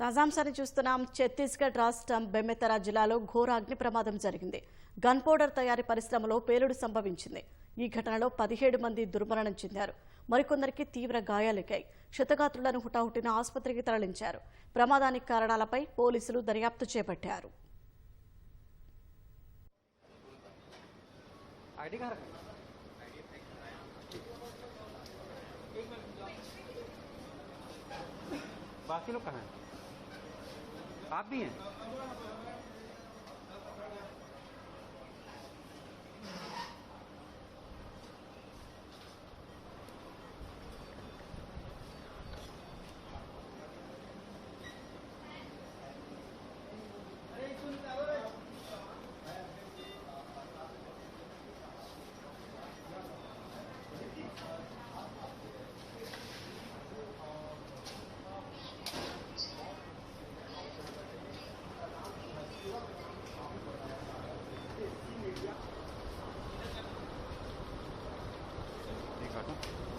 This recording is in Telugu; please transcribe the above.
తాజాంశాన్ని చూస్తున్నాం. ఛత్తీస్గఢ్ రాష్ట్రం బెమ్మెతరా జిల్లాలో ఘోర అగ్ని ప్రమాదం జరిగింది. గన్ పౌడర్ తయారీ పరిశ్రమలో పేలుడు సంభవించింది. ఈ ఘటనలో పదిహేడు మంది దుర్మరణం చెందారు. మరికొందరికి తీవ్ర గాయాలకాయి క్షతగాత్రులను హుటాహుటిన ఆసుపత్రికి తరలించారు. ప్రమాదానికి కారణాలపై పోలీసులు దర్యాప్తు చేపట్టారు. बाकी लोग कहाँ हैं? आप भी हैं? important.